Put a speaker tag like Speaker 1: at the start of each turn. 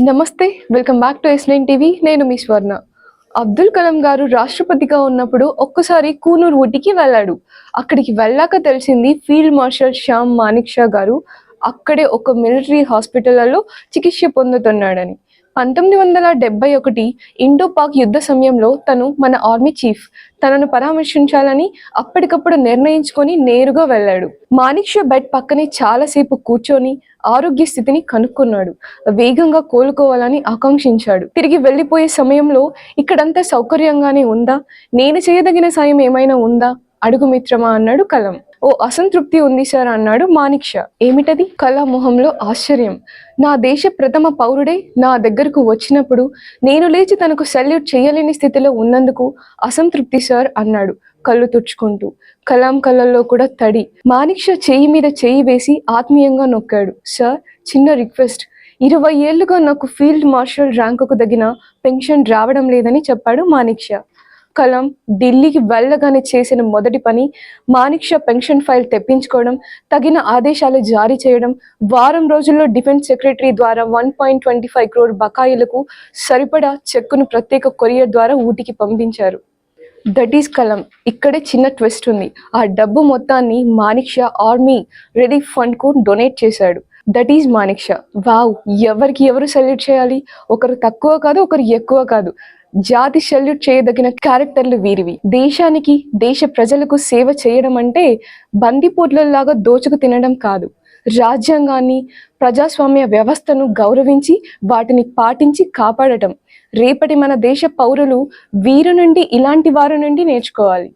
Speaker 1: నమస్తే welcome back to S nine TV. నేను మీ స్వర్ణ. అబ్దుల్ కలాం గారు రాష్ట్రపతిగా ఉన్నప్పుడు ఒక్కసారి కూనూరు ఊటికి వెళ్ళాడు. అక్కడికి వెళ్ళాక తెలిసింది ఫీల్డ్ మార్షల్ శ్యామ్ మానిక్ షా గారు అక్కడే ఒక మిలిటరీ హాస్పిటల్లో చికిత్స పొందుతున్నాడని. పంతొమ్మిది వందల డెబ్బై ఒకటి ఇండో పాక్ యుద్ధ సమయంలో తను మన ఆర్మీ చీఫ్. తనను పరామర్శించాలని అప్పటికప్పుడు నిర్ణయించుకొని నేరుగా వెళ్ళాడు. మానిక్ షా బెడ్ పక్కనే చాలాసేపు కూర్చొని ఆరోగ్య స్థితిని కనుక్కున్నాడు. వేగంగా కోలుకోవాలని ఆకాంక్షించాడు. తిరిగి వెళ్ళిపోయే సమయంలో ఇక్కడంతా సౌకర్యంగానే ఉందా? నేను చేయదగిన సాయం ఏమైనా ఉందా? అడుగు మిత్రమా? అన్నాడు కలం. ఓ అసంతృప్తి ఉంది సార్ అన్నాడు మానిక్ షా ఏమిటది? కళా మొహంలో ఆశ్చర్యం. నా దేశ ప్రథమ పౌరుడే నా దగ్గరకు వచ్చినప్పుడు నేను లేచి తనకు సెల్యూట్ చేయలేని స్థితిలో ఉన్నందుకు అసంతృప్తి సార్ అన్నాడు కళ్ళు తుడుచుకుంటూ. కలాం కళ్ళల్లో కూడా తడి. మాణిక్ష చేయి మీద చేయి వేసి ఆత్మీయంగా నొక్కాడు. సార్ చిన్న రిక్వెస్ట్. ఇరవై ఏళ్ళుగా నాకు ఫీల్డ్ మార్షల్ ర్యాంకుకు తగిన పెన్షన్ రావడం లేదని చెప్పాడు మాణిక్ష. కలాం ఢిల్లీకి వెళ్ళగానే చేసిన మొదటి పని మానిక్ష పెన్షన్ ఫైల్ తెప్పించుకోవడం తగిన ఆదేశాలు జారీ చేయడం వారం రోజుల్లో డిఫెన్స్ సెక్రటరీ ద్వారా one point twenty five crore బకాయిలకు సరిపడా చెక్కును ప్రత్యేక కొరియర్ ద్వారా ఊటికి పంపించారు. దట్ ఈస్ కలం. ఇక్కడే చిన్న ట్విస్ట్ ఉంది. ఆ డబ్బు మొత్తాన్ని మానిక్ష ఆర్మీ రిలీఫ్ ఫండ్కు డొనేట్ చేశాడు. That is Manekshaw wow! ఎవరికి ఎవరు సెల్యూట్ చేయాలి? ఒకరు తక్కువ కాదు ఒకరు ఎక్కువ కాదు. జాతి శల్యుట్ చేయదగిన క్యారెక్టర్లు వీరివి. దేశానికి దేశ ప్రజలకు సేవ చేయడం అంటే బందిపోట్లలాగా దోచుకు తినడం కాదు. రాజ్యాంగాన్ని ప్రజాస్వామ్య వ్యవస్థను గౌరవించి వాటిని పాటించి కాపాడటం. రేపటి మన దేశ పౌరులు వీరు నుండి ఇలాంటి వారి నుండి నేర్చుకోవాలి.